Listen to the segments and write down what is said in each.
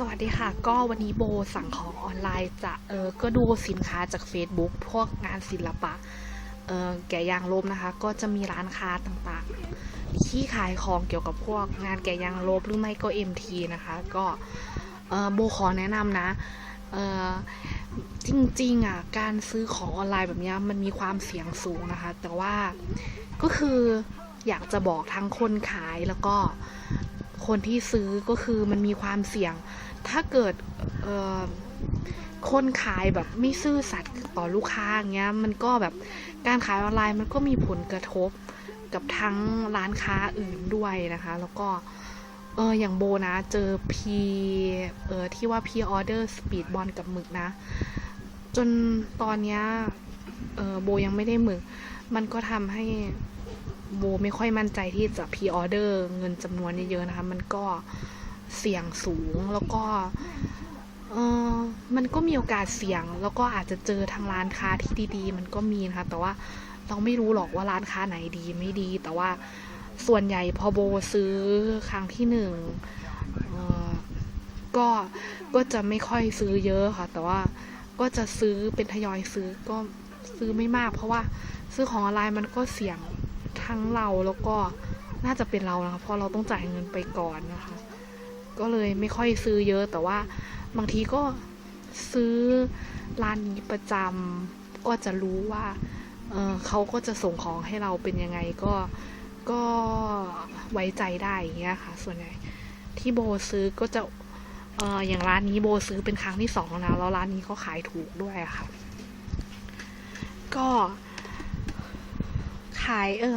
สวัสดีค่ะ ก็วันนี้โบสั่งของออนไลน์จะเออก็ดูสินค้าจาก Facebook พวกงานศิลปะเออแกะยางลบนะคะ ก็จะมีร้านค้าต่างๆ ที่ขายของเกี่ยวกับพวกงานแกะยางลบหรือไม่ก็ MT นะคะ ก็เออโบขอแนะนำนะเออจริงๆอะการซื้อของออนไลน์แบบนี้มันมีความเสี่ยงสูงนะคะ แต่ว่าก็คืออยากจะบอกทั้งคนขายแล้วก็ คนที่ซื้อก็คือมันมีความเสี่ยง ถ้าเกิดคนขายแบบไม่ซื่อสัตย์ต่อลูกค้าอย่างเงี้ย มันก็แบบการขายออนไลน์มันก็มีผลกระทบกับทั้งร้านค้าอื่นด้วยนะคะ แล้วก็เอออย่างโบนะเจอพีเออที่ว่าพีออเดอร์สปีดบอลกับหมึกนะ จนตอนเนี้ยเออโบยังไม่ได้หมึก มันก็ทำให้ โบไม่ค่อยมั่นใจที่จะพ r ออเดอร์เงินจำนวนเยอะๆนะคะ มันก็เสี่ยงสูงแล้วก็เออมันก็มีโอกาสเสี่ยง แล้วก็อาจจะเจอทางร้านค้าที่ดี ๆ มันก็มีนะคะ แต่ว่าเราไม่รู้หรอกว่าร้านค้าไหนดีไม่ดี แต่ว่าส่วนใหญ่พอโบซื้อครั้งที่หนึ่งก็ก็จะไม่ค่อยซื้อเยอะค่ะ แต่ว่าก็จะซื้อเป็นทยอยซื้อก็ซื้อไม่มาก เพราะว่าซื้อของออนไลน์มันก็เสี่ยง ทั้งเราแล้วก็น่าจะเป็นเรานะคะเพราะเราต้องจ่ายเงินไปก่อนนะคะ ก็เลยไม่ค่อยซื้อเยอะแต่ว่าบางทีก็ซื้อร้านนี้ประจำก็จะรู้ว่าเเขาก็จะส่งของให้เราเป็นยังไงก็ก็ไว้ใจได้อย่างเงี้ยค่ะ ส่วนใหญ่ที่โบซื้อก็จะเอออย่างร้านนี้โบซื้อเป็นครั้งที่สองแล้วแล้วร้านนี้เขาขายถูกด้วยอะค่ะ ก็ ขายเออ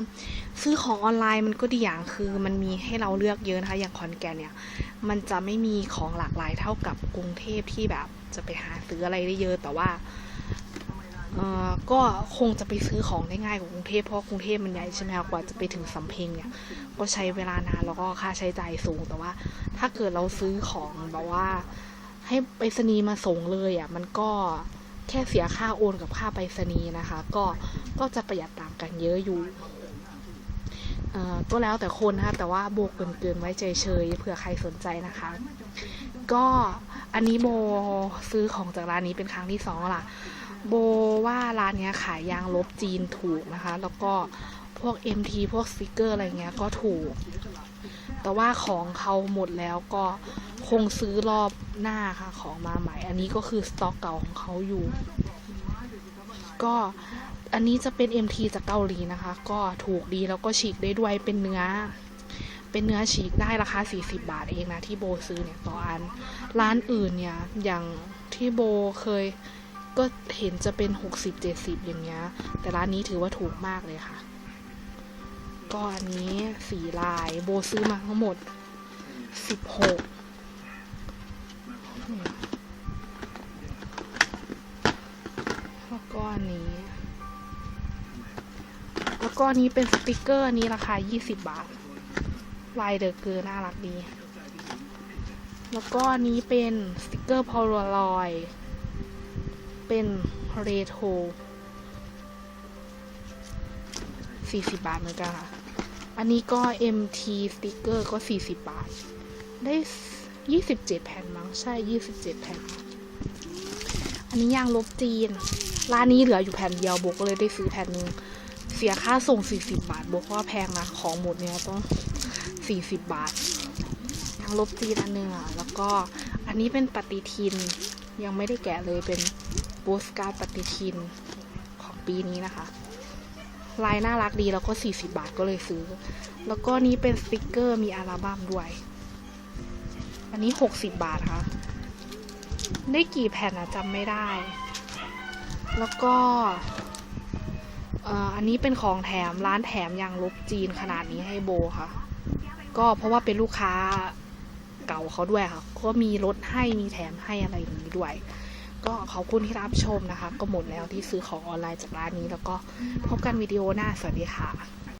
ซื้อของออนไลน์มันก็ดีอย่างคือมันมีให้เราเลือกเยอะนะคะ อย่างขอนแก่นเนี่ย มันจะไม่มีของหลากหลายเท่ากับกรุงเทพที่แบบจะไปหาซื้ออะไรได้เยอะแต่ว่าเออก็คงจะไปซื้อของได้ง่ายกว่ากรุงเทพเพราะกรุงเทพมันใหญ่ใช่ไหมคะกว่าจะไปถึงสำเพ็งเนี่ยก็ใช้เวลานานแล้วก็ค่าใช้จ่ายสูงแต่ว่า ถ้าเกิดเราซื้อของแบบว่า ให้ไปรษณีย์มาส่งเลยอะมันก็ แค่เสียค่าโอนกับค่าไปรษณีย์นะคะ ก็ก็จะประหยัดต่างกันเยอะอยู่เอ่อก็แล้วแต่คนนะคะแต่ว่าโบกเกินเกินๆไว้เฉยๆเผื่อใครสนใจนะคะ ก็อันนี้โบซื้อของจากร้านนี้เป็นครั้งที่สองล่ะโบว่าร้านนี้ขายยางลบจีนถูกนะคะ แล้วก็พวก MT พวกสติกเกอร์อะไรเงี้ยก็ถูก แต่ว่าของเขาหมดแล้วก็คงซื้อรอบหน้าค่ะของมาใหม่ อันนี้ก็คือสต็อกเก่าของเขาอยู่ ก็อันนี้จะเป็น MT จากเกาหลีนะคะ ก็ถูกดีแล้วก็ฉีกได้ด้วยเป็นเนื้อ เป็นเนื้อฉีกได้ราคา 40 บาทเองนะที่โบซื้อเนี่ยต่ออัน ร้านอื่นเนี่ยอย่างที่โบเคยก็เห็นจะเป็น 60-70 อย่างเงี้ย แต่ร้านนี้ถือว่าถูกมากเลยค่ะ ก็อันนี้สีลาย โบซื้อมาทั้งหมด16แล้วก็อันนี้ แล้วก็อันนี้เป็นสติกเกอร์นี้ราคา20บาท ลายเดอะเกอร์น่ารักดี แล้วก็อันนี้เป็นสติกเกอร์พอลารอย เป็นเรโทร40 บาทเหมือนกันค่ะ อันนี้ก็ MT สติกเกอร์ก็ 40 บาท ได้ 27 แผ่นมั้งใช่ 27 แผ่น อันนี้ยางลบจีน ร้านนี้เหลืออยู่แผ่นเดียวโบกก็เลยได้ซื้อแผ่นหนึ่งเสียค่าส่ง 40 บาทบอกว่าแพงนะ ของหมดเนี่ยต้อง 40 บาททางลบจีนอันหนึงอะ แล้วก็อันนี้เป็นปฏิทินยังไม่ได้แกะเลยเป็นโปสการ์ดปฏิทินของปีนี้นะคะ ลายน่ารักดีแล้วก็ 40 บาทก็เลยซื้อ แล้วก็นี้เป็นสติกเกอร์มีอัลบั้มด้วย อันนี้ 60 บาทค่ะ ได้กี่แผ่นอะจำไม่ได้ แล้วก็อันนี้เป็นของแถมร้านแถมยางลบจีนขนาดนี้ให้โบค่ะ ก็เพราะว่าเป็นลูกค้าเก่าเขาด้วยค่ะ ก็มีลดให้มีแถมให้อะไรอย่างนี้ด้วย ก็ขอบคุณที่รับชมนะคะ ก็หมดแล้วที่ซื้อของออนไลน์จากร้านนี้ แล้วก็พบกันวิดีโอหน้า สวัสดีค่ะ